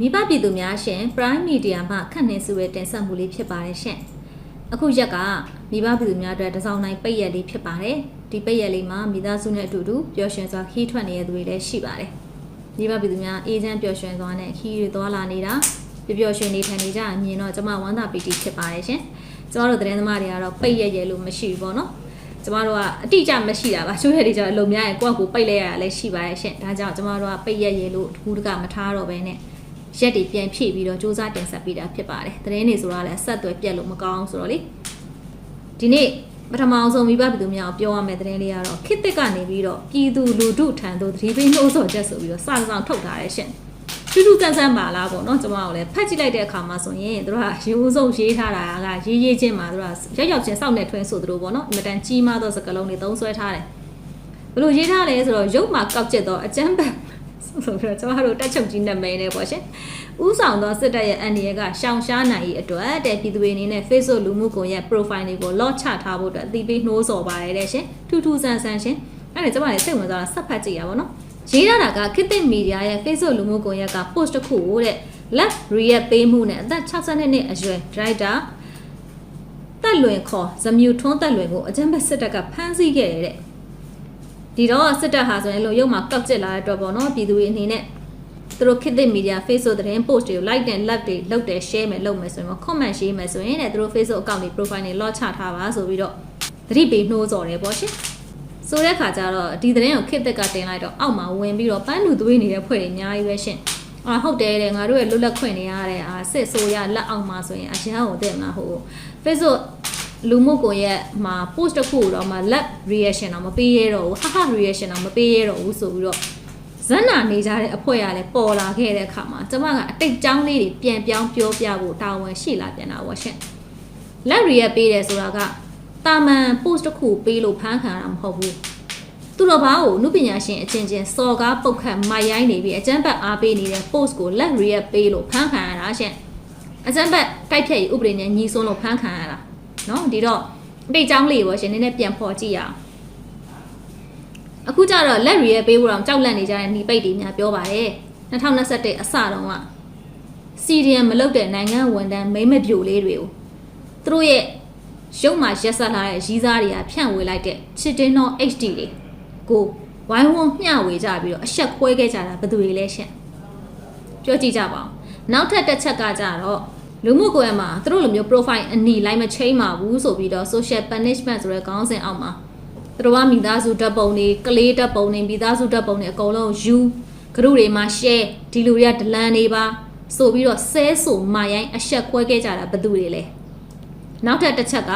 မိဘပြည်သူများရှင် Prime Media မှခန့်နေစုရဲ့တင်ဆက်မှုလေးဖြစ်ပါတယ်ရှင်အခုရက်ကမိဘပြည်သူများအတွက်တစောင်းတိုင်းပိတ်ရက်လေးဖြစ်ပါတယ်ဒီပိတ်ရက်လေးမှာမိသားစုနဲ့အတူတူပျော်ရွှင်စွာခီးထွက်နေတဲ့သူတွေလည်းရှိပါတယ်မိဘပြည်သူများအေးချမ်းပျော်ရွှင်စွာနဲ့ခီးတွေသွားလာနေတာပျော်ပျော်ရွှင်နေထိုင်နေကြအမြင်တော့ကျမဝမ်းသာပီတိဖြစ်ပါတယ်ရှင်ကျမတို့သတင်းသမားတွေကတော့ပိတ်ရက်ရက်လို့မရှိဘူးပေါ့နော်ကျမတို့ကအတိအကျမရှိတာပါချိုးရည်တွေကျတော့အလုံများရင်ကိုယ့်အကူပိတ်လိုက်ရတာလည်းရှိပါရဲ့ရှင်ဒါကြောင့်ကျမတို့ကပိတ်ရက်ရည်လို့တကူတကမထားတော့ဘဲနဲ့ ရက်တွေပြန်ဖြည့်ပြီးတော့စူးစမ်းတင်ဆက်ပေးတာဖြစ်ပါတယ်သတင်းတွေဆိုတာလည်းအဆက်အသွယ်ပြတ်လို့မကောင်းဆိုတော့လေဒီနေ့ပထမအောင်ဆုံးမိဘပြည်သူများကိုပြောရမယ့်သတင်းလေးကတော့ခေတ်သစ်ကနေပြီးတော့ပြည်သူလူထုထံသို့သတိပေးနှိုးဆော်ချက်ဆိုပြီးတော့စာဆောင်ထုတ်ထားတဲ့ရှင်ထူးထူးဆန်းဆန်းပါလားပေါ့နော်ကျမတို့လည်းဖတ်ကြည့်လိုက်တဲ့အခါမှာဆိုရင်တို့ကရိုးစုံရေးထားတာကရေးရေးချင်းမှာတို့ကရောက်ရောက်ချင်းစောင့်နေထွင်းဆိုသလိုပေါ့နော်အင်မတန်ကြီးမားသောစကားလုံးတွေသုံးဆွဲထားတယ်ဘယ်လိုရေးထားလဲဆိုတော့ရုပ်မှာကောက်ကျက်တော့အကျမ်းပန် ဆိုပြီးတော့ကျမတို့တက်ချုပ်ကြီးနာမည်နဲ့ပေါ့ရှင်ဥဆောင်သောစစ်တပ်ရဲ့အန်ဒီရဲကရှောင်ရှားနိုင်ရေးအတွက်တဲ့ပြည်သူတွေအနေနဲ့ Facebook လူမှုကွန်ရက် profile တွေကို lock ချထားဖို့အတွက်အသိပေးနှိုးဆော်ပါတယ်တဲ့ရှင်ထူးထူးဆန်းဆန်းရှင်အဲ့ဒါကျမလည်းစိတ်ဝင်စားတာဆက်ဖတ်ကြည့်ရပါတော့ရေးရတာကခေတ်သစ်မီဒီယာရဲ့ Facebook လူမှုကွန်ရက်က post တစ်ခုကိုတဲ့ left react ပေးမှုနဲ့အသက်62နှစ်အရွယ် director တက်လွင်ခေါ်ဇမြူထွန်းတက်လွင်ကိုအကြမ်းဖက်စစ်တပ်ကဖမ်းဆီးခဲ့တဲ့ ဒီတော့စစ်တပ်ဟာဆိုရင်လုံရုံမှာကောက်ကျစ်လာတဲ့အတွက်ပေါ့နော်ပြည်သူတွေအနေနဲ့သူတို့ခေတ်သစ်မီဒီယာ Facebook သတင်း post တွေကို like နဲ့ love တွေလုပ်တယ် share မယ်လုပ်မယ်ဆိုရင် comment ရေးမယ်ဆိုရင်တဲ့သူတို့ Facebook account တွေ profile တွေ lock ချထားပါဆိုပြီးတော့သတိပေးနှိုးဆော်တယ်ပေါ့ရှင်ဆိုတဲ့ခါကျတော့ဒီသတင်းကိုခစ်သက်ကတင်လိုက်တော့အောက်မှာဝင်ပြီးတော့ပန်းလူသွေးနေတဲ့ဖွဲ့တွေအများကြီးပဲရှင်။အာဟုတ်တယ်တဲ့ငါတို့ရဲ့လွတ်လပ်ခွင့်နေရတဲ့အာစစ်ဆိုရလက်အောက်မှာဆိုရင်အရန်ကိုတဲ့မလားဟို Facebook လူမှုကွန်ရက်မှာ post တစ်ခုတော့မှ lab reaction တော့မပေးရတော့ဘူးဟာဟာ reaction တော့မပေးရတော့ဘူးဆိုပြီးတော့ဇက်နာနေကြတဲ့အဖွဲရလဲပေါ်လာခဲ့တဲ့အခါမှာကျမကအတိတ်ကြောင်းလေးတွေပြန်ပြောင်းပြောပြဖို့တာဝန်ရှိလာပြန်တာပေါ့ရှင်။ lab react ပေးတယ်ဆိုတာကတာမန် post တစ်ခုပေးလို့ဖမ်းခံရတာမဟုတ်ဘူးသူတော်ဘာကိုနုပညာရှင်အချင်းချင်းစော်ကားပုတ်ခတ်မိုက်ရိုင်းနေပြီးအကျန်းဘတ်အားပေးနေတဲ့ post ကို let react ပေးလို့ဖမ်းခံရတာရှင်အကျန်းဘတ်တိုက်ဖြတ်ရေးဥပဒေနဲ့ညီစွန်းလို့ဖမ်းခံရတာ နော်ဒီတော့ပေချောင်းလေးပေါ့ရှင်နည်းနည်းပြန်ဖော်ကြည့်ရအောင်အခုကျတော့လက်ရီရဲ့ပေးဖို့တော့ကြောက်လန့်နေကြတဲ့ညီပိတ်တွေများပြောပါတယ်2021အစတုန်းကစီရီယံမလုတ်တဲ့နိုင်ငံဝန်ထမ်းမိမပြိုလေးတွေကိုသူတို့ရဲ့ရုပ်မှာရက်ဆက်လာတဲ့ရီးစားတွေကဖြန့်ဝေလိုက်တဲ့ချစ်တင်တော့ HD တွေကိုဝိုင်းဝန်းမျှဝေကြပြီးတော့အဆက်ခွဲခဲ့ကြတာဘယ်သူတွေလဲရှင်ပြောကြည့်ကြပါဦးနောက်ထပ်တစ်ချက်ကကြတော့ လူမှုကွန်ရက်မှာသူတို့လိုမျိုး profile အနီလိုက်မချိန်ပါဘူးဆိုပြီးတော့ social punishment ဆိုတဲ့ခေါင်းစဉ်အောက်မှာသူတို့ကမိသားစုဓာတ်ပုံတွေကလေးဓာတ်ပုံတွေမိသားစုဓာတ်ပုံတွေအကုန်လုံးယူဂရုတွေမှာ share ဒီလူတွေကဒလန်တွေပါဆိုပြီးတော့ဆဲဆိုမာရိုင်းအဆက်ခွဲခဲ့ကြတာဘယ်သူတွေလဲနောက်ထပ်တစ်ချက်က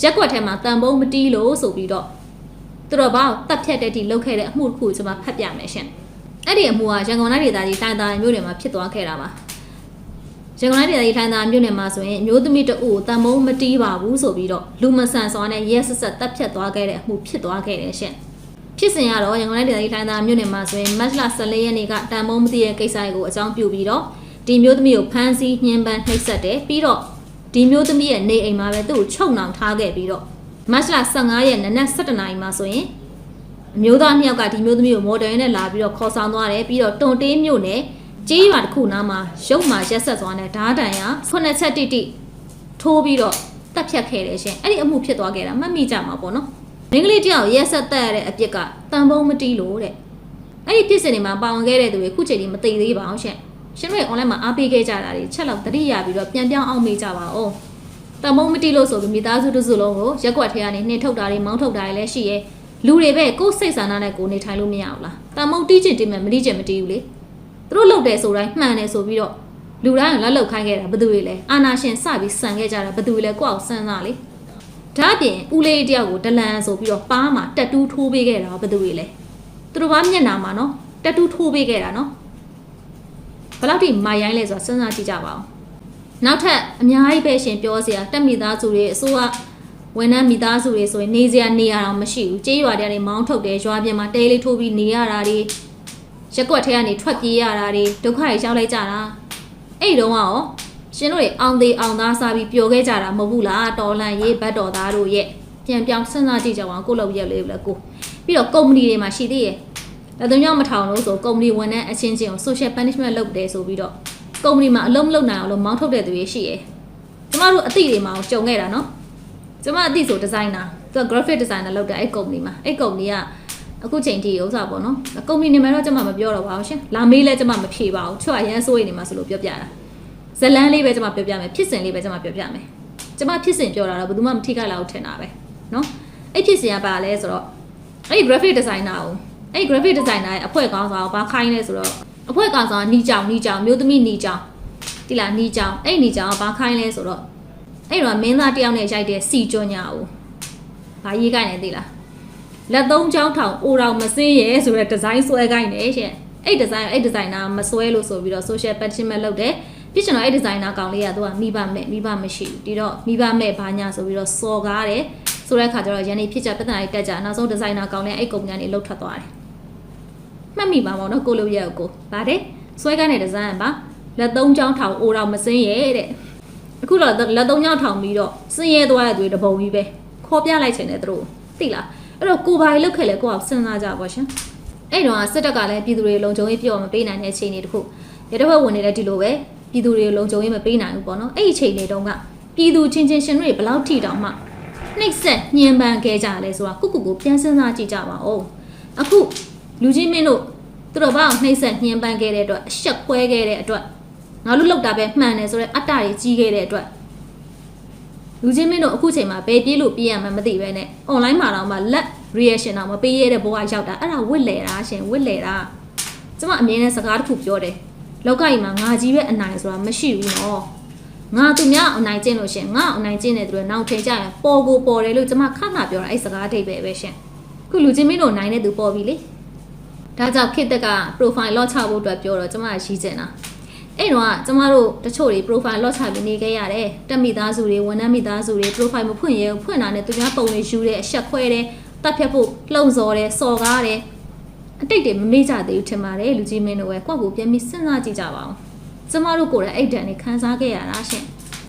ရက်ွက်ထဲမှာတန်ပုံးမတီးလို့ဆိုပြီးတော့သူတို့ဘာကိုတက်ဖြတ်တဲ့ဒီလောက်ခဲ့တဲ့အမှုတစ်ခုကျွန်မဖတ်ပြမယ်ရှင်အဲ့ဒီအမှုကရန်ကုန်တိုင်းဒေသကြီးတိုင်းသားမြို့နယ်မှာဖြစ်သွားခဲ့တာပါ ရန်ကုန်တိုင်းဒေသကြီးတိုင်းသားမြို့နယ်မှာဆိုရင်မျိုးသမီးတအုပ်ကိုတန်ပုံးမတီးပါဘူးဆိုပြီးတော့လူမဆန်စွာနဲ့ရဲဆက်ဆက်တက်ဖြတ်သွားခဲ့တဲ့အမှုဖြစ်သွားခဲ့တယ်ရှင်ဖြစ်စဉ်ကတော့ရန်ကုန်တိုင်းဒေသကြီးတိုင်းသားမြို့နယ်မှာဆိုရင်မတ်လ14ရက်နေ့ကတန်ပုံးမတီးတဲ့ကိစ္စကိုအကြောင်းပြုပြီးတော့ဒီမျိုးသမီးကိုဖမ်းဆီးညှဉ်းပန်းနှိပ်စက်တယ်ပြီးတော့ဒီမျိုးသမီးရဲ့နေအိမ်မှာပဲသူ့ကိုချုပ်နှောင်ထားခဲ့ပြီးတော့မတ်လ15ရက်နနက်7:00နာရီမှာဆိုရင်အမျိုးသားနှစ်ယောက်ကဒီမျိုးသမီးကိုမော်ဒယ်နဲ့လာပြီးတော့ခေါ်ဆောင်သွားတယ်ပြီးတော့တွန်တေးမြို့နယ် ကြေးရွာတစ်ခုနားမှာရုပ်မာရက်ဆက်သွားတဲ့ဓားတန်ရ9ချက်တိတိထိုးပြီးတော့တက်ဖြတ်ခဲ့တယ်ရှင်အဲ့ဒီအမှုဖြစ်သွားခဲ့တာမှတ်မိကြမှာပေါ့နော်မိန်းကလေးတယောက်ရက်ဆက်တက်ရတဲ့အပြစ်ကတန်ပုံးမတီးလို့တဲ့အဲ့ဒီဖြစ်စဉ်တွေမှာပါဝင်ခဲ့တဲ့သူတွေခုချိန်ကြီးမသိသေးပါအောင်ရှင်ရှင်တို့ online မှာအားပေးခဲ့ကြတာတွေချက်လောက်တတိယပြီးတော့ပြန်ပြောင်းအောင်မေးကြပါဦးတမုံမတိလို့ဆိုပြီးမိသားစုတစ်စုလုံးကိုရက်ွက်ထဲကနေနှင်ထုတ်တာတွေမောင်းထုတ်တာတွေလည်းရှိရဲလူတွေပဲကိုယ်စိတ်ဆန္ဒနဲ့ကိုယ်နေထိုင်လို့မရဘူးလားတမုံတီးချင်တင်မယ်မတီးချင်မတီးဘူးလေ သူတို့လုပ်တယ်ဆိုတိုင်းမှန်တယ်ဆိုပြီးတော့လူတိုင်းကလက်လောက်ခိုင်းခဲ့တာဘယ်သူတွေလဲအာနာရှင်စပြီးဆန်ခဲ့ကြတာဘယ်သူတွေလဲကိုယ့်အောင်စမ်းစားလေဒါအပြင်ဦးလေးတယောက်ကိုဒလန်ဆိုပြီးတော့ပါးမှာတက်တူးထိုးပေးခဲ့တာဘယ်သူတွေလဲသူတို့ဘာမျက်နာမှာနော်တက်တူးထိုးပေးခဲ့တာနော်ဘယ်လောက်ထိမိုင်ရိုင်းလဲဆိုတာစဉ်းစားကြည့်ကြပါဦးနောက်ထပ်အများကြီးပဲရှင်ပြောစရာတက်မိသားစုတွေအစိုးရဝန်ထမ်းမိသားစုတွေဆိုရင်နေစရာနေရအောင်မရှိဘူးကြေးရွာတွေကနေမောင်းထုတ်တယ်ရွာပြင်မှာတဲလေးထိုးပြီးနေရတာတွေ ရက်ကွက်ထဲကနေထွက်ပြေးရတာတွေဒုက္ခတွေရောက်လိုက်ကြတာအဲ့ဒီတော့ရောရှင်တို့တွေအောင်သေးအောင်သားစားပြီးပျော်ခဲ့ကြတာမဟုတ်ဘူးလားတော်လန်ရေးဘတ်တော်သားတို့ရဲ့ပြန်ပြောင်းစဉ်းစားကြည့်ကြအောင်ကိုယ့်လောက်ရက်လေးလည်းကိုပြီးတော့ကုမ္ပဏီတွေမှာရှိသေးရဲ့လက်သုံးချောင်းမထောင်လို့ဆိုကုမ္ပဏီဝန်ထမ်းအချင်းချင်းကို social punishment လုပ်တယ်ဆိုပြီးတော့ကုမ္ပဏီမှာအလုံးမလုပ်နိုင်အောင်လို့မောင်းထုတ်တဲ့သူတွေရှိတယ်ကျမတို့အသိတွေမှာကြုံခဲ့တာနော်ကျမအသိဆိုဒီဇိုင်နာသူက graphic designer လုပ်တဲ့အဲ့ကုမ္ပဏီမှာအဲ့ကုမ္ပဏီက အခုချိန်ထိဥစ္စာပေါ့နော်ကုမ္ပဏီနေမှာတော့ကျမမပြောတော့ပါဘူးရှင်လာမေးလဲကျမမဖြေပါဘူးချွတ်အရန်စိုးရိမ်နေမှာဆိုလို့ပြောပြတာဇလန်းလေးပဲကျမပြောပြမယ်ဖြစ်စဉ်လေးပဲကျမပြောပြမယ်ကျမဖြစ်စဉ်ပြောတာတော့ဘယ်သူမှမထိခိုက်လောက်ထင်တာပဲနော်အဲ့ဖြစ်စဉ်ကပါလဲဆိုတော့အဲ့ graphic designer ကိုအဲ့ graphic designer ရဲ့အဖွဲ့ကောင်းဆောင်ဘာခိုင်းလဲဆိုတော့အဖွဲ့ကောင်းဆောင်ကနီကြောင်နီကြောင်မျိုးသမီးနီကြောင်တိလားနီကြောင်အဲ့နီကြောင်ကဘာခိုင်းလဲဆိုတော့အဲ့တော့မင်းသားတယောက်နဲ့ရိုက်တဲ့စီကြောညာကိုဘာရေးခိုင်းလဲသိလား လက်သုံးချောင်းထောင်အိုတော်မစင်းရဲဆိုတဲ့ design ဆွဲခိုင်းတယ်ရှင်အဲ့ design အဲ့ designer မဆွဲလို့ဆိုပြီးတော့ social punishment လုပ်တယ်ပြစ်ချင်တော့အဲ့ designer ကောင်လေးကသူကမိဘမဲ့မိဘမရှိဘူးဒီတော့မိဘမဲ့ဘာညာဆိုပြီးတော့စော်ကားတယ်ဆိုတဲ့အခါကျတော့ရန်နေဖြစ်ကြပြဿနာတွေတက်ကြနောက်ဆုံး designer ကောင်လေးအဲ့ကုမ္ပဏီကနေလှုပ်ထွက်သွားတယ်မှတ်မိပါမောနော်ကိုလိုရဲ့ကိုဗါတဲ့ဆွဲကန်းတဲ့ design ပါလက်သုံးချောင်းထောင်အိုတော်မစင်းရဲတဲ့အခုတော့လက်သုံးချောင်းထောင်ပြီးတော့စင်းရဲသွားတဲ့သူတွေတပုံကြီးပဲခေါ်ပြလိုက်ချင်တယ်သူတို့သိလား အဲ့တော့ကိုဘာကြီးလုတ်ခဲ့လဲကိုကစဉ်းစားကြပါရှင်အဲ့တော့စစ်တပ်ကလည်းပြည်သူတွေလုံခြုံရေးပြောမပေးနိုင်တဲ့အခြေအနေတခုရတဲ့ဘက်ဝင်နေတဲ့ဒီလိုပဲပြည်သူတွေလုံခြုံရေးမပေးနိုင်ဘူးပေါ့နော်အဲ့ဒီအခြေအနေတုန်းကပြည်သူချင်းချင်းရှင်တွေဘယ်လောက်ထိတောင်မှနှိပ်စက်ညှဉ်းပန်းခဲ့ကြလဲဆိုတာကုကုကိုပြန်စဉ်းစားကြည့်ကြပါဦးအခုလူကြီးမင်းတို့သူတို့ဘာအောင်နှိပ်စက်ညှဉ်းပန်းခဲ့တဲ့အတွက်အဆက်ခွဲခဲ့တဲ့အတွက်ငါတို့လောက်တာပဲမှန်တယ်ဆိုတော့အတ္တတွေကြီးခဲ့တဲ့အတွက် လူချင်းမင်းတို့အခုချိန်မှာဘယ်ပြေးလို့ပြေးရမှန်းမသိပဲနဲ့ online မှာတော့မှလက် reaction တော့မပေးရတဲ့ဘဝရောက်တာအဲ့ဒါဝစ်လေတာရှင်ဝစ်လေတာကျမအမြင်နဲ့စကားတစ်ခုပြောတယ်လောကကြီးမှာငါကြီးပဲအနိုင်ဆိုတာမရှိဘူးနော်ငါသူများအနိုင်ကျင့်လို့ရှင်ငါအနိုင်ကျင့်တဲ့သူတွေနောက်ချိန်ကျရင်ပေါ်ကိုပေါ်တယ်လို့ကျမခဏပြောတာအဲ့စကားအထိပ်ပဲပဲရှင်ခုလူချင်းမင်းတို့နိုင်တဲ့သူပေါ်ပြီလေဒါကြောင့်ခေတ်တက်က profile လော့ချဖို့အတွက်ပြောတော့ကျမရည်ကျင်တာ အဲ့တော့ကျမတို့တချို့တွေ profile လော့ချပြီးနေခဲ့ရတယ်တက်မိသားစုတွေဝန်ထမ်းမိသားစုတွေ profile မဖွင့်ရဲဘူးဖွင့်တာနဲ့သူများပုံတွေယူတယ်အဆက်ခွဲတယ်တက်ဖြတ်ဖို့လှုံ့ဆော်တယ်စော်ကားတယ်အတိတ်တွေမမေ့ကြသေးဘူးထင်ပါတယ်လူကြီးမင်းတို့ပဲကိုယ့်ကိုပြန်ပြီးစဉ်းစားကြည့်ကြပါဦးကျမတို့ကိုယ်တိုင်အိတ်တန်နေခန်းစားခဲ့ရတာရှင်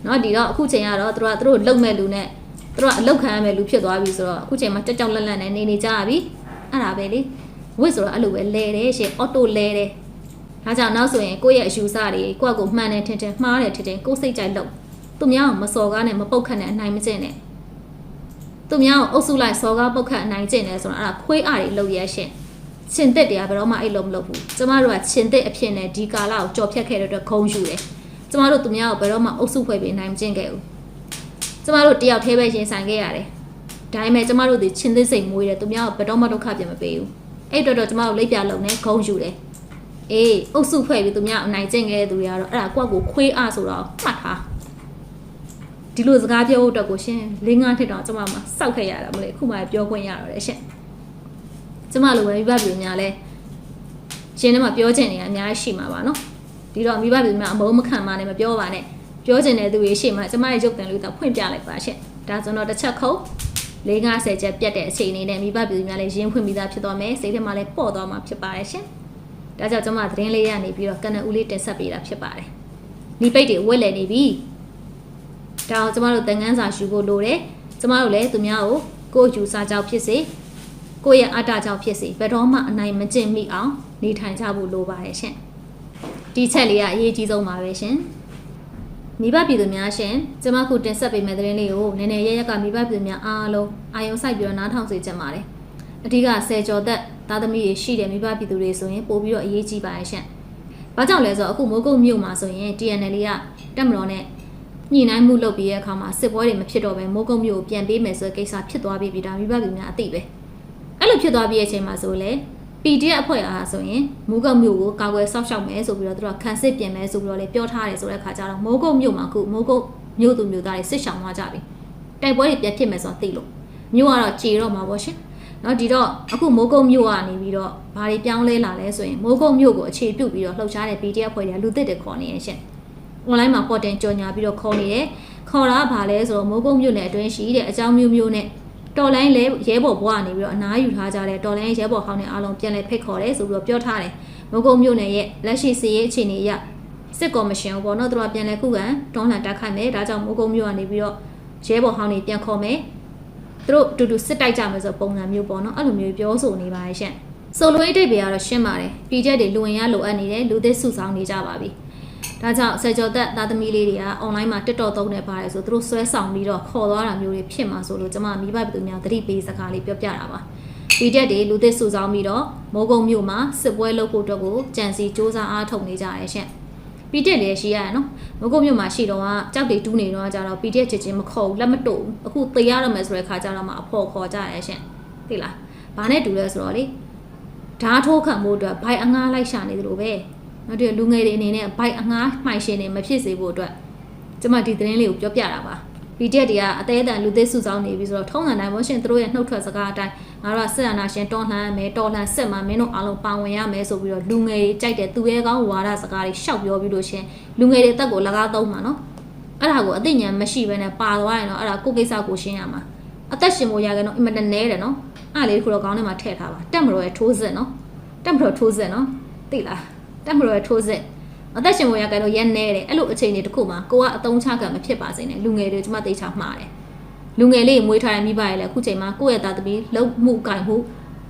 เนาะဒီတော့အခုချိန်ကတော့သူတို့ကသူတို့လုံမဲ့လူနဲ့သူတို့ကအလောက်ခံရမဲ့လူဖြစ်သွားပြီဆိုတော့အခုချိန်မှာတက်ကြောက်လက်လက်နဲ့နေနေကြရပြီအဲ့ဒါပဲလေဝစ်ဆိုတော့အဲ့လိုပဲလဲတယ်ရှင်အော်တိုလဲတယ် ဒါကြောင့်နောက်ဆိုရင်ကိုယ့်ရဲ့အယူဆတွေကိုယ့်ကိုမှန်တယ်ထင်ထင်မှားတယ်ထင်ထင်ကိုယ်စိတ်ကြိုက်လို့သူများကိုမစော်ကားနဲ့မပုတ်ခတ်နဲ့အနိုင်မကျင့်နဲ့သူများကိုအုပ်စုလိုက်စော်ကားပုတ်ခတ်အနိုင်ကျင့်တယ်ဆိုတော့အဲ့ဒါခွေးအားတွေလုပ်ရရှင်ရှင်တက်တရားဘယ်တော့မှအဲ့လိုမလုပ်ဘူးကျမတို့ကရှင်တက်အဖြစ်နဲ့ဒီကာလကိုကြော်ဖြတ်ခဲ့တဲ့အတွက်ခုံယူတယ်ကျမတို့သူများကိုဘယ်တော့မှအုပ်စုဖွဲ့ပြီးနိုင်မကျင့်ခဲ့ဘူးကျမတို့တယောက်တည်းပဲရင်ဆိုင်ခဲ့ရတယ်ဒါပေမဲ့ကျမတို့ဒီချင်းသိစိတ်မွေးတယ်သူများကိုဘယ်တော့မှဒုက္ခပြန်မပေးဘူးအဲ့အတွက်တော့ကျမတို့လက်ပြလုံးနဲ့ခုံယူတယ် အေးအုပ်စုဖွဲ့ပြီးသူများအနိုင်ကျင့်ခဲ့တဲ့သူတွေကတော့အဲ့ဒါကိုယ့်ကိုခွေးအားဆိုတော့မှတ်ထားဒီလိုစကားပြောဖို့အတွက်ကိုရှင်၄၅နှစ်တောင်ကျမမှာစောက်ခဲ့ရတာမလို့အခုမှပြောခွင့်ရတော့တယ်ရှင်ကျမလိုပဲမိဘပြည်များလဲရှင်ထဲမှာပြောချင်နေတာအများကြီးရှိမှာပါနော်ဒီတော့မိဘပြည်များအမုန်းမခံပါနဲ့မပြောပါနဲ့ပြောချင်တဲ့သူတွေရှိမှကျမရဲ့ရုပ်တံလေးတော့ဖွင့်ပြလိုက်ပါရှင်ဒါဆိုတော့တစ်ချက်ခုတ်50ချက်ပြတ်တဲ့အခြေအနေနဲ့မိဘပြည်များလည်းရင်းဖွင့်ပြီးသားဖြစ်သွားမယ်စိတ်ထဲမှာလည်းပေါ့သွားမှာဖြစ်ပါတယ်ရှင် ဒါကြောင့်ကျမသတင်းလေးရနေပြီးတော့ကနဦးလေးတင်ဆက်ပေးတာဖြစ်ပါတယ်ဒီပိတ်တွေဝက်လည်နေပြီဒါအောင်ကျမတို့တန်ငန်းစာယူဖို့လိုတယ်ကျမတို့လည်းသူများကိုကိုယ့်ယူစာကြောက်ဖြစ်စေကိုယ့်ရဲ့အတ္တကြောင့်ဖြစ်စေဘယ်တော့မှအနိုင်မကျင့်မိအောင်နေထိုင်ကြဖို့လိုပါတယ်ရှင်ဒီချက်လေးကအရေးကြီးဆုံးပါပဲရှင်မိဘပြည်သူများရှင်ကျမခုတင်ဆက်ပေးမယ့်သတင်းလေးကိုနည်းနည်းရရက်ကမိဘပြည်သူများအားလုံးအာယုံစိုက်ပြီးတော့နားထောင်စေချင်ပါတယ် အဓိကဆယ်ကျော်သက်သားသမီးတွေရှိတဲ့မိဘပြည်သူတွေဆိုရင်ပို့ပြီးတော့အရေးကြီးပါရဲ့ရှင်ဘာကြောင့်လဲဆိုတော့အခုမိုးကုတ်မြို့မှာဆိုရင် TNL ကတက်မတော်နဲ့ညှိနှိုင်းမှုလုပ်ပြီးတဲ့အခါမှာစစ်ပွဲတွေမဖြစ်တော့ဘဲမိုးကုတ်မြို့ကိုပြန်ပေးမယ်ဆိုတဲ့ကိစ္စဖြစ်သွားပြီပြည်ဒါမိဘပြည်များအသိပဲအဲ့လိုဖြစ်သွားပြီးတဲ့အချိန်မှာဆိုလေ PDF အဖွဲ့အားဆိုရင်မိုးကုတ်မြို့ကိုကာကွယ်စောင့်ရှောက်မယ်ဆိုပြီးတော့သူတို့ခံစစ်ပြင်မယ်ဆိုပြီးတော့လေပြောထားတယ်ဆိုတဲ့အခါကျတော့မိုးကုတ်မြို့မှာအခုမိုးကုတ်မြို့သူမြို့သားတွေစစ်ဆောင်သွားကြပြီတိုက်ပွဲတွေပြန်ဖြစ်မယ်ဆိုတော့သိလို့မြို့ကတော့ကြေတော့မှာပေါ့ရှင် เนาะဒီတော့အခုမိုးကုတ်မြို့ကနေပြီးတော့ဘာတွေပြောင်းလဲလာလဲဆိုရင်မိုးကုတ်မြို့ကိုအခြေပြုပြီးတော့လှုပ်ရှားတဲ့ PDF အဖွဲ့တွေကလူသစ်တွေခေါ်နေရရှင် online မှာပေါ်တင်ကြော်ညာပြီးတော့ခေါ်နေတယ်ခေါ်တာကဘာလဲဆိုတော့မိုးကုတ်မြို့နယ်အတွင်းရှိတဲ့အကြောင်းမျိုးမျိုးနဲ့တော်လိုင်းလဲရဲဘော်ဘွားကနေပြီးတော့အနားယူထားကြတဲ့တော်လိုင်းရဲဘော်ဟောင်းတွေအားလုံးပြန်လဲဖိတ်ခေါ်တယ်ဆိုပြီးတော့ပြောထားတယ်မိုးကုတ်မြို့နယ်ရဲ့လက်ရှိစီရေးအခြေအနေအရစစ်ကော်မရှင်ဘောနော်သူတို့ကပြန်လဲခုခံတွန်းလှန်တက်ခိုက်မယ်ဒါကြောင့်မိုးကုတ်မြို့ကနေပြီးတော့ရဲဘော်ဟောင်းတွေပြန်ခေါ်မယ် သူတို့အတူတူစစ်တိုက်ကြမယ်ဆိုပုံစံမျိုးပေါ့နော်အဲ့လိုမျိုးပြောဆိုနေပါရဲ့ရှင့်ဆိုလိုအပ်တဲ့ပေကတော့ရှင်းပါတယ်ပြည်ချက်တွေလူဝင်ရလိုအပ်နေတယ်လူသစ်စုဆောင်နေကြပါပြီဒါကြောင့်ဆယ်ကျော်သက်သားသမီးလေးတွေကအွန်လိုင်းမှာတက်တော်သုံးနေပါတယ်ဆိုသူတို့ဆွဲဆောင်ပြီးတော့ခေါ်သွားတာမျိုးတွေဖြစ်မှာဆိုလို့ကျမမိဘပြည်သူများသတိပေးစကားလေးပြောပြတာပါပြည်ချက်တွေလူသစ်စုဆောင်ပြီးတော့မိုးကုံမြို့မှာစစ်ပွဲလုပ်ဖို့အတွက်ကိုကြံစီစ조사အားထုတ်နေကြတယ်ရှင့် ပီတက်လည်းရှိရရနော်မကုတ်မြို့မှာရှိတော့ကကြောက်တွေတူးနေတော့ကြတော့ပီတက်ချစ်ချင်းမခေါ်ဘူးလက်မတုံဘူးအခုသေရတော့မယ်ဆိုတဲ့ခါကျတော့မှအဖော်ခေါ်ကြရရှင်သိလားဘာနဲ့တူလဲဆိုတော့လေဓာတ်ထိုးခံဖို့အတွက်ဘိုက်အငားလိုက်ရှာနေသလိုပဲနောက်တစ်လူငယ်တွေအနေနဲ့ဘိုက်အငားမှိုင်ရှင်နေမဖြစ်စေဖို့အတွက်ကျမဒီသတင်းလေးကိုပြောပြတာပါပီတက်တွေကအသေးအတန်လူသေးစုဆောင်နေပြီဆိုတော့ထုံးစံတိုင်းမို့ရှင်တို့ရဲ့နှုတ်ထွက်စကားအတိုင်းငါတို့ကဆက်အာနာရှင်တော်လှန်မယ်တော်လှန်ဆက်မှာမင်းတို့အားလုံးပါဝင်ရမယ်ဆိုပြီးတော့လူငယ်တွေကြိုက်တဲ့သူရဲကောင်းဝါဒစကားတွေရှောက်ပြောပြီးလို့ရှင်လူငယ်တွေအသက်ကိုလကားသုံးမှာနော်အဲ့ဒါကိုအသိဉာဏ်မရှိဘဲနဲ့ပါသွားရင်တော့အဲ့ဒါကိုယ့်ကိစ္စကိုရှင်းရမှာအသက်ရှင်ဖို့ရကြတော့အင်မတန်နဲတယ်နော်အဲ့ဒါလေးခုတော့ကောင်းထဲမှာထည့်ထားပါတက်မတော်ရဲ့ထိုးစစ်နော်တက်မတော်ထိုးစစ်နော်သိလားတက်မတော်ရဲ့ထိုးစစ်အသက်ရှင်ဖို့ရကြတော့ရက်နဲတယ်အဲ့လိုအခြေအနေတစ်ခုမှာကိုကအတုံးချကံမဖြစ်ပါစေနဲ့လူငယ်တွေကျမသိချမှားတယ် လူငယ်လေးမွေးထားတဲ့မိဘရဲ့လည်းအခုချိန်မှာကိုယ့်ရဲ့သားသမီးလုံမှုကင်မှု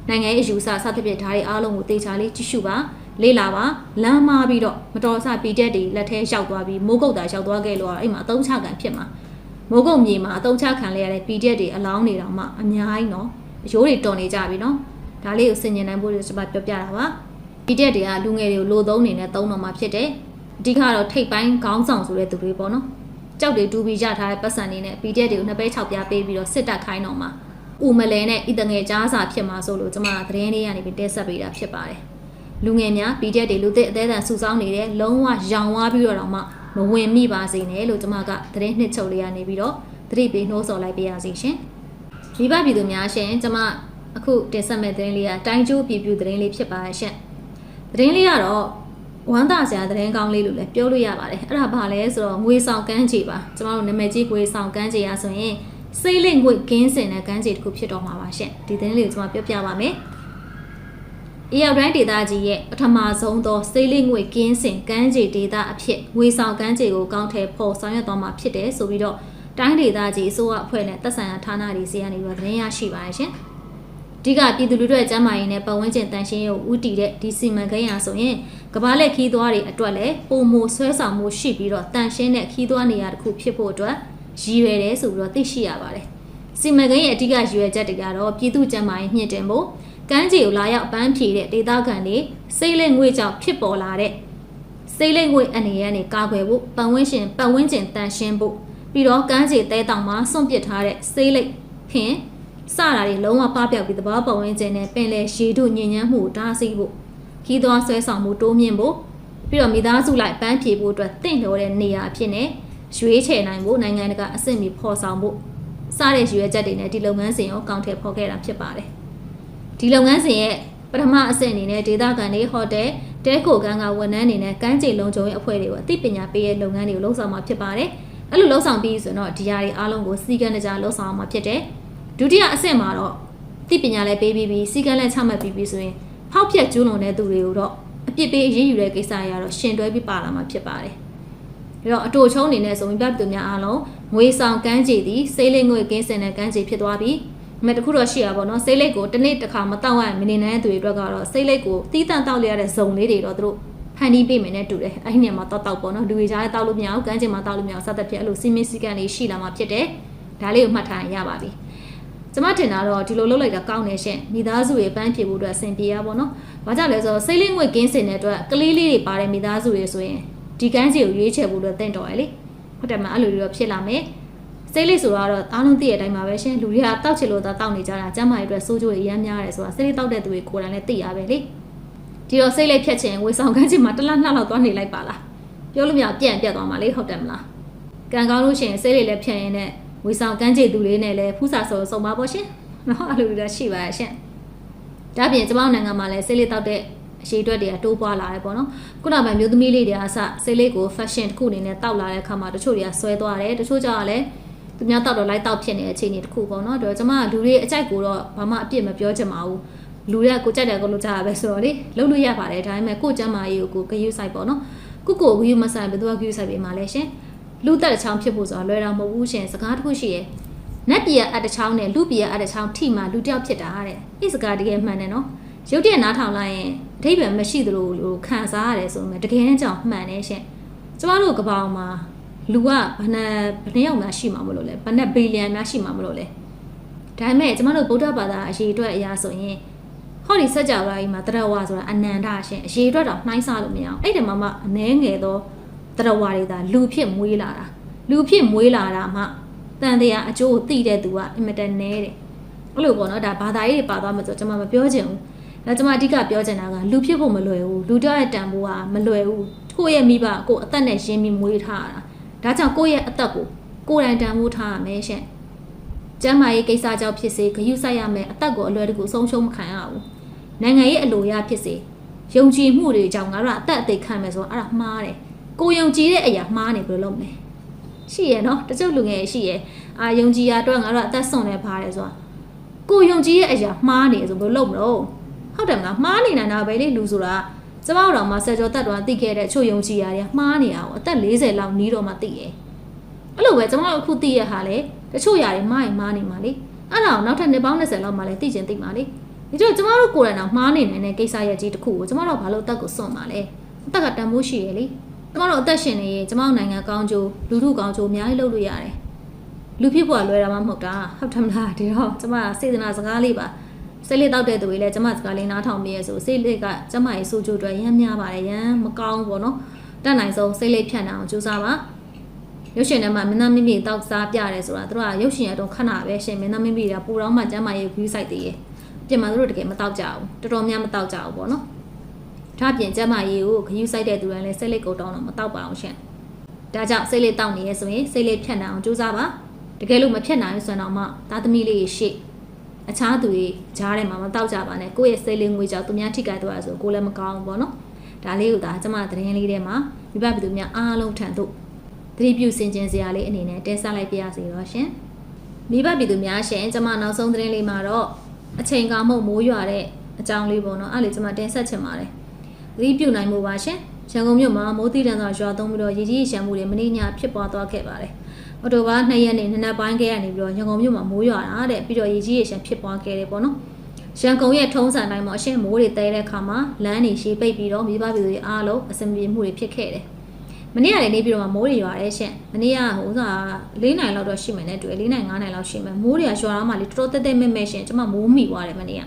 နိုင်ငံရေးအယူဆစသဖြင့်ဓာတ်တွေအားလုံးကိုတေချာလေးကြည့်ရှုပါလေးလာပါလမ်းမာပြီးတော့မတော်ဆပီတက်တွေလက်ထဲရောက်သွားပြီးမိုးကုတ်တာရောက်သွားခဲ့လို့အဲ့မှာအတုံးချခံဖြစ်မှာမိုးကုတ်မြေမှာအတုံးချခံလေးရတဲ့ပီတက်တွေအလောင်းနေတော့မှအများကြီးနော်အရိုးတွေတော်နေကြပြီနော်ဒါလေးကိုဆင်ញင်နိုင်ဖို့ကျွန်မပြောပြတာပါပီတက်တွေကလူငယ်တွေကိုလိုသုံးနေနဲ့သုံးတော့မှဖြစ်တယ်အဓိကတော့ထိတ်ပိုင်းခေါင်းဆောင်ဆိုတဲ့သူတွေပေါ့နော် ကြောက်တွေတူပြီးရထားတဲ့ပတ်စံနေနဲ့ PDF တွေကိုနှစ်ပဲ6ပြားပေးပြီးတော့စစ်တပ်ခိုင်းတော့မှာဥမလဲနဲ့ဤတငယ်ကြားစာဖြစ်မှာဆိုလို့ကျွန်မသတင်းလေးကနေပြီးတက်ဆက်ပေးတာဖြစ်ပါတယ်လူငယ်များ PDF တွေလူသစ်အသေးအံစုဆောင်းနေတယ်လုံးဝရောင်ဝါပြီးတော့တော့မှမဝင်မိပါစေနဲ့လို့ကျွန်မကသတင်းနှစ်ချုပ်လေးကနေပြီးတော့သတိပေးနှိုးဆော်လိုက်ပေးရစီရှင်မိဘပြည်သူများရှင်ကျွန်မအခုတင်ဆက်မဲ့သတင်းလေးကတိုင်းကျိုးပြည်ပြသတင်းလေးဖြစ်ပါရှင်သတင်းလေးကတော့ ဝမ်းသာစရာသတင်းကောင်းလေးလို့လည်းပြောလို့ရပါတယ်အဲ့ဒါဘာလဲဆိုတော့ငွေဆောင်ကန်းချေပါကျမတို့နာမည်ကြီးငွေဆောင်ကန်းချေရဆိုရင်စိတ်လေးငွေကင်းစင်တဲ့ကန်းချေတစ်ခုဖြစ်တော့မှာပါရှင့်ဒီသတင်းလေးကိုကျမပြောပြပါမယ်အရောက်တိုင်းဒေသကြီးရဲ့ပထမဆုံးသောစိတ်လေးငွေကင်းစင်ကန်းချေဒေသအဖြစ်ငွေဆောင်ကန်းချေကိုကောင်းထဲပေါ်ဆောင်ရွက်သွားမှာဖြစ်တယ်ဆိုပြီးတော့တိုင်းဒေသကြီးအစိုးရအဖွဲ့နဲ့သက်ဆိုင်ရာဌာနတွေစီကနေပြီးတော့သတင်းရရှိပါတယ်ရှင်အ ဓိကပြည်သူလူထုရဲ့ကျန်းမာရေးနဲ့ပတ်ဝန်းကျင်တန်ရှင်းရေးကိုဦးတည်တဲ့ဒီစီမံကိန်းရာဆိုရင်ကမ္ဘာလက်ခီးသွားတွေအတွက်လည်းပုံမဆွဲဆောင်မှုရှိပြီးတော့တန်ရှင်းတဲ့ခီးသွားနေရာတစ်ခုဖြစ်ဖို့အတွက်ရည်ရွယ်တယ်ဆိုပြီးတော့သိရှိရပါတယ်။စီမံကိန်းရဲ့အဓိကရည်ရွယ်ချက်တွေကတော့ပြည်သူ့ကျန်းမာရေးမြင့်တင်ဖို့ကမ်းခြေကိုလာရောက်ပန်းဖြေတဲ့ဒေသခံတွေစိတ်လက်ငွေကြောင့်ဖြစ်ပေါ်လာတဲ့စိတ်လက်ငွေအနေနဲ့နေကာကွယ်ဖို့ပတ်ဝန်းကျင်ပတ်ဝန်းကျင်တန်ရှင်းဖို့ပြီးတော့ကမ်းခြေတဲတောင်မှာစွန့်ပစ်ထားတဲ့စိတ်လက်ဖင် စတာတွေလုံးဝပပျောက်ပြီးသဘောပတ်ဝန်းကျင်နဲ့ပင်လယ်ရေတို့ညဉ့်ညမ်းမှုကိုတားဆီးဖို့ခီးသွားဆွဲဆောင်မှုတိုးမြင့်ဖို့ပြီးတော့မိသားစုလိုက်ပန်းဖြေဖို့အတွက်တင့်တော်တဲ့နေရာအဖြစ်နဲ့ရွေးချယ်နိုင်ဖို့နိုင်ငံတကာအဆင့်မီဖော်ဆောင်ဖို့စတဲ့ရွေးချက်တွေနဲ့ဒီလုပ်ငန်းစဉ်ကိုကောင်းထည့်ဖော်ခဲ့တာဖြစ်ပါတယ်ဒီလုပ်ငန်းစဉ်ရဲ့ပထမအဆင့်အနေနဲ့ဒေသခံတွေဟိုတယ်တဲခိုကန်ကဝန်ထမ်းတွေနဲ့ကမ်းခြေလုံခြုံရေးအဖွဲ့တွေကိုအသိပညာပေးတဲ့လုပ်ငန်းတွေကိုလှုပ်ဆောင်မှာဖြစ်ပါတယ်အဲ့လိုလှုပ်ဆောင်ပြီးဆိုတော့ဒီຢာတွေအားလုံးကိုစီကံတကြလှုပ်ဆောင်မှာဖြစ်တယ် ဒုတိယအဆင့်မှာတော့သိပညာလည်းပေးပြီးပြီးစီကံလည်းချမှတ်ပြီးပြီးဆိုရင်ဖောက်ပြက်ကျူးလွန်တဲ့သူတွေကိုတော့အပြစ်ပေးအရေးယူတဲ့ကိစ္စတွေကတော့ရှင်တွဲပြီးပါလာမှာဖြစ်ပါတယ်။ပြီးတော့အတူချုံးအနေနဲ့ဆိုရင်ပြတ်သူများအားလုံးငွေဆောင်ကန်းချေသည်စိတ်လေးငွေကင်းစင်တဲ့ကန်းချေဖြစ်သွားပြီးအမေတခုတော့ရှိရပါတော့စိတ်လေးကိုတစ်နေ့တစ်ခါမတောက်ရမနေနိုင်တဲ့သူတွေအတွက်ကတော့စိတ်လေးကိုတီးတန့်တောက်ရတဲ့ဇုံလေးတွေတော့သူတို့ဖန်တီးပေးမယ်နဲ့တူတယ်။အဲ့ဒီနေရာမှာတောက်တောက်ပေါ့နော်လူတွေကြားထဲတောက်လို့မရဘူးကန်းချေမှာတောက်လို့မရအောင်စသဖြင့်အဲ့လိုစီမင်းစည်းကမ်းလေးရှိလာမှာဖြစ်တယ်။ဒါလေးကိုမှတ်ထားရင်ရပါပြီ။ ကျမထင်တာတော့ဒီလိုလုပ်လိုက်တာကောင်းနေရှင်မိသားစုတွေပန်းဖြေဖို့အတွက်အဆင်ပြေရပါတော့။ဘာကြောင့်လဲဆိုတော့စိတ်လေးငွေကင်းစင်တဲ့အတွက်ကလေးလေးတွေပါတဲ့မိသားစုတွေဆိုရင်ဒီကန်းစီကိုရွေးချယ်ဖို့အတွက်တင့်တော်ရလေ။ဟုတ်တယ်မအဲ့လိုလိုဖြစ်လာမယ်။စိတ်လေးဆိုတော့အားလုံးသိတဲ့အတိုင်းပါပဲရှင်လူတွေကတောက်ချင်လို့သာတောက်နေကြတာကျမ်းမာရေးအတွက်စိုးကျိုးတွေရမ်းများတယ်ဆိုတာစိတ်လေးတောက်တဲ့သူတွေကိုယ်တိုင်လည်းသိရပဲလေ။ဒီတော့စိတ်လေးဖြတ်ချင်ဝေဆောင်ကန်းချင်မှာတစ်လားနှစ်လောက်သွားနေလိုက်ပါလား။ပြောလို့မရပြန့်ပြတ်သွားမှာလေဟုတ်တယ်မလား။ကံကောင်းလို့ရှိရင်စိတ်လေးလည်းဖြတ်ရင်လည်း ဝေဆောင်ကန်းချေသူလေးနဲ့လည်းဖူးစာဆော်စုံပါပေါ့ရှင်။နော်အဲ့လိုလိုရှိပါရဲ့ရှင်။ဒါပြင်ကျမတို့နိုင်ငံမှာလည်းစိတ်လေးတောက်တဲ့အရှိအတွက်တွေကတိုးပွားလာတယ်ပေါ့နော်ခုနကမျိုးသမီးလေးတွေကအစစိတ်လေးကို fashion တစ်ခုအနေနဲ့တောက်လာတဲ့အခါမှာတချို့တွေကဆွဲသွားတယ်တချို့ကျတော့လည်းသူများတောက်တော့လိုက်တောက်ဖြစ်နေတဲ့အခြေအနေတစ်ခုပေါ့နော်ဒါတော့ကျမကလူတွေအကြိုက်ကိုတော့ဘာမှအပြစ်မပြောချင်ပါဘူးလူတွေကကိုကြိုက်တယ်ကိုလို့ကြားရပဲဆိုတော့လေလုံးလို့ရပါတယ်ဒါပေမဲ့ကိုကျမ်းမာရေးကိုကိုဂရုစိုက်ပေါ့နော်ကိုကိုဂရုမစိုက်ဘယ်သူကဂရုစိုက်ပေးမှလဲရှင် လူတက်တစ်ချောင်းဖြစ်ဖို့ဆိုတာလွယ်တာမဟုတ်ဘူးရှင်စကားတစ်ခုရှိရဲ့နတ်ပြည်ကအတချောင်းနဲ့လူပြည်ကအတချောင်းထိမှလူတယောက်ဖြစ်တာတဲ့ဤစကားတကယ်မှန်တယ်နော်ရုပ်တရက်နားထောင်လိုက်ရင်အထိပ္ပယ်မရှိသလိုလိုခံစားရတယ်ဆိုပေမဲ့တကယ်တမ်းကြောင့်မှန်တယ်ရှင်ကျမတို့ကပောင်မှာလူကဘယ်နှဘယ်နှယောက်များရှိမှာမလို့လဲဘယ်နှဘီလီယံများရှိမှာမလို့လဲဒါပေမဲ့ကျမတို့ဗုဒ္ဓဘာသာအရေးအတွက်အရာဆိုရင်ဟောဒီစัจ java ကြီးမှာတရဝဆိုတာအနန္တရှင်အရေးအတွက်တော့နှိုင်းဆလို့မရအောင်အဲ့ဒီမှာမှအနှဲငယ်သော တရဝတွေဒါလူဖြစ်မွေးလာတာလူဖြစ်မွေးလာတာမှတန်တရားအကျိုးကိုသိတဲ့သူကအင်မတန်နဲတယ်အဲ့လိုပေါ့နော်ဒါဘာသာရေးတွေပါသွားမှဆိုကျွန်မမပြောချင်ဘူးဒါကျွန်မအဓိကပြောချင်တာကလူဖြစ်ဖို့မလွယ်ဘူးလူတော့ရဲ့တန်ဖိုးကမလွယ်ဘူးကိုယ့်ရဲ့မိဘကိုယ်အသက်နဲ့ရင်းပြီးမွေးထားတာဒါကြောင့်ကိုယ့်ရဲ့အသက်ကိုကိုယ်တိုင်တန်ဖိုးထားရမယ်ရှင်ကျမ်းမာရေးကိစ္စကြောင့်ဖြစ်စေဂရုစိုက်ရမယ်အသက်ကိုအလွယ်တကူဆုံးရှုံးမခံရဘူးနိုင်ငံရေးအလိုရဖြစ်စေယုံကြည်မှုတွေကြောင့်ငါတို့ကအသက်အသေးခံမယ်ဆိုတော့အဲ့ဒါမှားတယ် ကိုယုံကြည်တဲ့အရာမှားနေဘယ်လိုလုပ်မလဲရှိရနော်တချို့လူငယ်ရှိရအာယုံကြည်ရအတွက်ငါတို့ကအသက်ဆုံးနေပါတယ်ဆိုတာကိုယုံကြည်ရဲ့အရာမှားနေဆိုဘယ်လိုလုပ်မလို့ဟုတ်တယ်မလားမှားနေနိုင်တာပဲလေလူဆိုတာကျမတို့တော့မှဆယ်ကျော်တက်တော့သိခဲ့တဲ့ချို့ယုံကြည်ရတယ်မှားနေအောင်အသက်40လောက်နီးတော့မှသိရဲ့အဲ့လိုပဲကျမတို့အခုသိရဟာလေတချို့ຢာတွေမှားရင်မှားနေမှာလေအဲ့ဒါကိုနောက်ထပ်နှစ်ပေါင်း20လောက်မှလည်းသိချင်သိမှာလေဒီတော့ကျမတို့ကိုယ်တိုင်တော့မှားနေနိုင်တဲ့ကိစ္စရဲ့ကြီးတစ်ခုကိုကျမတို့ဘာလို့တက်ကိုစွန့်မှာလဲအသက်ကတန်ဖိုးရှိရလေ ကျမတို့အသက်ရှင်နေရင်ကျမတို့နိုင်ငံကောင်းကျိုးလူထုကောင်းကျိုးအများကြီးလုပ်လို့ရတယ်လူဖြစ်ဖို့ကလွယ်တာမှမဟုတ်တာဟုတ်တယ်မလားဒီတော့ကျမစေတနာစကားလေးပါစိတ်လေးတောက်တဲ့သူတွေလည်းကျမစကားလေးနားထောင်မိရဲဆိုစိတ်လေးကကျမရဲ့ဆိုးကျိုးအတွက်ရမ်းများပါတယ်ရမ်းမကောင်းဘူးပေါ့နော်တက်နိုင်ဆုံးစိတ်လေးဖြတ်နိုင်အောင်ကြိုးစားပါရုပ်ရှင်ထဲမှာမင်းသားမိမိတောက်စားပြတယ်ဆိုတာသူတို့ကရုပ်ရှင်ရတော့ခဏပဲရှင်မင်းသားမိမိကပူတော့မှကျမရဲ့ view site တည်ရဲ့ပြင်မှာသူတို့တကယ်မတောက်ကြဘူးတော်တော်များမတောက်ကြဘူးပေါ့နော် ဒါပြင်ကျမရေးကိုခယူးဆိုင်တဲ့သူတွေလည်းစိတ်လေးကိုတောင်းတော့မတောက်ပါအောင်ရှင်ဒါကြောင့်စိတ်လေးတောက်နေရဲဆိုရင်စိတ်လေးဖြတ်နိုင်အောင်ကြိုးစားပါတကယ်လို့မဖြတ်နိုင်ဆိုရင်တော့မှသားသမီးလေးရှေ့အခြားသူတွေကြားထဲမှာမတောက်ကြပါနဲ့ကိုယ့်ရဲ့စိတ်လေးငွေကြောင့်သူများထိခိုက်သွားရဆိုကိုယ်လည်းမကောင်းဘူးပေါ့နော်ဒါလေးကိုဒါကျမသတင်းလေးထဲမှာမိဘပြည်သူများအားလုံးထံသို့သတိပြုစင်ကျင်စရာလေးအနေနဲ့တဲဆက်လိုက်ပြရစီတော့ရှင်မိဘပြည်သူများရှင်ကျမနောက်ဆုံးသတင်းလေးမှာတော့အချိန်ကမှုမိုးရွာတဲ့အကြောင်းလေးပေါ့နော်အဲ့လေကျမတင်ဆက်ချင်ပါတယ် သတိပြုနိုင်မှုပါရှင်ရန်ကုန်မြို့မှာမိုးတိတန်စွာရွာသွန်းပြီးတော့ရေကြီးရေရှမ်းမှုတွေမနေ့ညဖြစ်ပွားသွားခဲ့ပါတယ်အော်တိုဘာ2ရက်နေ့နနက်ပိုင်းကရနေပြီးတော့ရန်ကုန်မြို့မှာမိုးရွာတာတဲ့ပြီးတော့ရေကြီးရေရှမ်းဖြစ်ပွားခဲ့တယ်ပေါ့နော်ရန်ကုန်ရဲ့ထုံးစံတိုင်းမှာအရှင်းမိုးတွေတဲတဲ့အခါမှာလမ်းတွေရှေးပိတ်ပြီးတော့မိဘပြည်သူတွေအားလုံးအဆင်ပြေမှုတွေဖြစ်ခဲ့တယ်မနေ့ကလည်းနေပြီးတော့မိုးတွေရွာတယ်ရှင်မနေ့ကဟိုဥစား၄နိုင်လောက်တော့ရှိမယ်နဲ့တွေ့၄နိုင်၅နိုင်လောက်ရှိမယ်မိုးတွေကရွာတော့မှလေတော်တော်တက်တက်မဲ့မဲ့ရှင်ကျွန်မမိုးမိသွားတယ်မနေ့က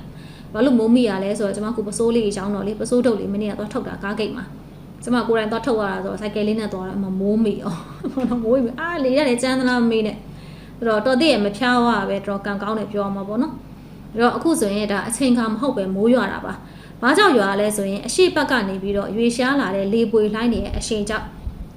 ဘာလို့မိုးမိရလဲဆိုတော့ကျွန်မကပစိုးလေးရောင်းတော့လေပစိုးထုတ်လေးမနေ့ကသွားထုတ်တာကားဂိတ်မှာကျွန်မကိုယ်တိုင်သွားထုတ်ရတာဆိုတော့စိုက်ကယ်လေးနဲ့သွားတော့အမမိုးမိအောင်ဘာလို့မိုးမိအာလေရတယ်ကျန်းသလားမေးနဲ့အဲ့တော့တော်တည့်ရမဖြားဝါပဲတော်ကန်ကောင်းတယ်ပြောမှာပေါ့နော်အဲ့တော့အခုဆိုရင်ဒါအချိန်ခါမဟုတ်ပဲမိုးရွာတာပါဘာကြောင့်ရွာလဲဆိုရင်အရှိတ်ဘက်ကနေပြီးတော့ရွေရှားလာတဲ့လေပွေလှိုင်းနေတဲ့အရှိန်ကြောင့်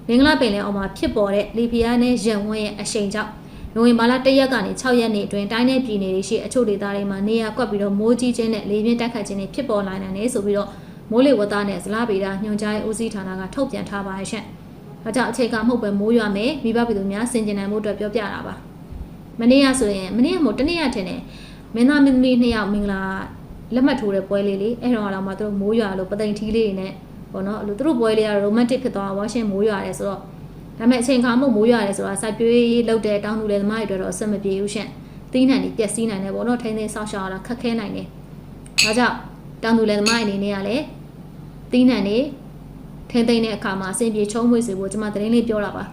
မင်္ဂလာပင်လယ်အော်မှာဖြစ်ပေါ်တဲ့လေပြင်းနဲ့ရံဝန်းရဲ့အရှိန်ကြောင့် နိုဝင်ဘာလ၁ရက်ကနေ6ရက်နေ့အတွင်းတိုင်းနယ်ပြည်နယ်တွေရှိအချို့ဒေသတွေမှာနေရာကွက်ပြီးတော့မိုးကြီးခြင်းနဲ့လေပြင်းတိုက်ခတ်ခြင်းတွေဖြစ်ပေါ်လာနိုင်တယ်ဆိုပြီးတော့မိုးလေဝသနဲ့ဇလားဗေဒညွှန်ကြားရေးဦးစီးဌာနကထုတ်ပြန်ထားပါရှင့်။ဒါကြောင့်အချိန်ကမဟုတ်ပဲမိုးရွာမယ်မိဘပြည်သူများစင်ကြင်နိုင်မှုအတွက်ပြောပြတာပါ။မနေ့ကဆိုရင်မနေ့ကမို့တနေ့ရထင်တယ်မင်းသားမင်းသမီးနှစ်ယောက်မင်္ဂလာလက်မှတ်ထိုးတဲ့ပွဲလေးလေးအဲ့တော့တော့မှသူတို့မိုးရွာလို့ပသိမ်ထီးလေးတွေနဲ့ပေါ့နော်အဲ့လိုသူတို့ပွဲလေးကရိုမန်တစ်ဖြစ်သွားဝါရှင်မိုးရွာတယ်ဆိုတော့ ဒါပေမဲ့အချိန်ခါမှုမိုးရွာတယ်ဆိုတာစိုက်ပျိုးရေးလုပ်တဲ့တောင်းသူလေသမားတွေအတွက်တော့အဆင်မပြေဘူးရှင့်သီးနှံတွေပျက်စီးနိုင်တယ်ပေါ့နော်ထိန်းသိမ်းဆောက်ရှောက်ရတာခက်ခဲနိုင်တယ်ဒါကြောင့်တောင်းသူလေသမားအနေနဲ့ကလည်းသီးနှံတွေထိန်းသိမ်းတဲ့အခါမှာအဆင်ပြေချုံးမွေးစေဖို့ကျွန်မသတင်းလေးပြောတာပါ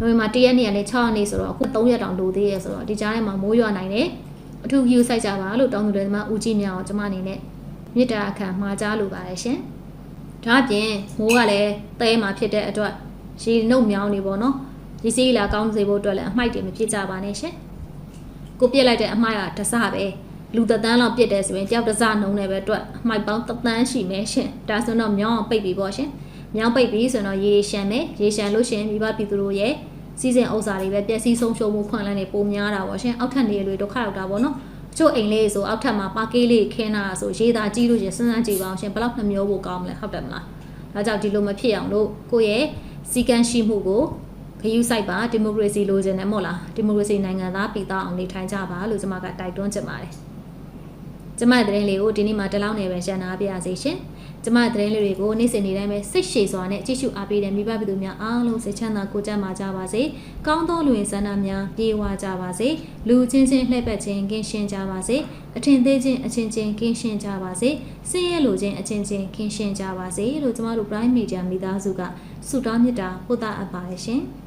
နိုဝင်ဘာ1ရက်နေ့ကနေ6ရက်နေ့ဆိုတော့အခု3ရက်တောင်လိုသေးရဲဆိုတော့ဒီကြားထဲမှာမိုးရွာနိုင်တယ်အထူး view စိုက်ကြပါလို့တောင်းသူလေသမားဦးကြီးများအောင်ကျွန်မအနေနဲ့မေတ္တာခံမှာကြားလိုပါတယ်ရှင်ဒါအပြင်မိုးကလည်းတဲမှာဖြစ်တဲ့အတွက် ရေနှုတ်မြောင်းနေပေါ့နော်ရေစီးလာကောင်းစေဖို့အတွက်လည်းအမိုက်တွေမဖြစ်ကြပါနဲ့ရှင်ကိုပြစ်လိုက်တဲ့အမိုက်ကတစပဲလူတသန်းလောက်ပြစ်တယ်ဆိုရင်ကြောက်တစနှုံးနေပဲအတွက်အမိုက်ပေါင်းတသန်းရှိမယ်ရှင်ဒါဆိုတော့မြောင်းအောင်ပိတ်ပြီးပေါ့ရှင်မြောင်းပိတ်ပြီးဆိုတော့ရေရှမ်းမယ်ရေရှမ်းလို့ရှင်မိဘပြည်သူတို့ရဲ့စီစဉ်ဥစ္စာတွေပဲပျက်စီးဆုံးရှုံးမှုခွင့်လန်းနေပုံများတာပေါ့ရှင်အောက်ထပ်နေတွေဒုက္ခရောက်တာပေါ့နော်အချို့အိမ်လေးဆိုအောက်ထပ်မှာပါကေးလေးခင်းတာဆိုရေးသားကြည့်လို့ရှင်စဉ်းစားကြည့်ပါအောင်ရှင်ဘယ်လောက်နှမျိုးဖို့ကောင်းမလဲဟုတ်တယ်မလားဒါကြောင့်ဒီလိုမဖြစ်အောင်လို့ကိုယ့်ရဲ့ စီကံရှိမှုကိုခယူးဆိုင်ပါဒီမိုကရေစီလိုချင်တယ်မို့လားဒီမိုကရေစီနိုင်ငံသားပြည်သားအောင်နေထိုင်ကြပါလို့ကျွန်မကတိုက်တွန်းချင်ပါတယ်ကျမရဲ့သတင်းလေးကိုဒီနေ့မှတလောင်းနေပဲရှင်းနာပြရစီရှင် ကျမသတင်းလေးတွေကိုနေ့စဉ်နေ့တိုင်းပဲစိတ်ရှည်စွာနဲ့ကြည့်ရှုအားပေးတဲ့မိဘပြည်သူများအားလုံးစိတ်ချမ်းသာကိုယ်ကျန်းမာကြပါစေ။ကောင်းသောလူဝင်ဆန္ဒများပြေဝကြပါစေ။လူချင်းချင်းလှည့်ပတ်ခြင်းကင်းရှင်းကြပါစေ။အထင်သေးခြင်းအချင်းချင်းကင်းရှင်းကြပါစေ။စင်းရဲလိုခြင်းအချင်းချင်းကင်းရှင်းကြပါစေလို့ကျမတို့ Prime Media မိသားစုကဆုတောင်းမေတ္တာပို့သအပ်ပါတယ်ရှင်။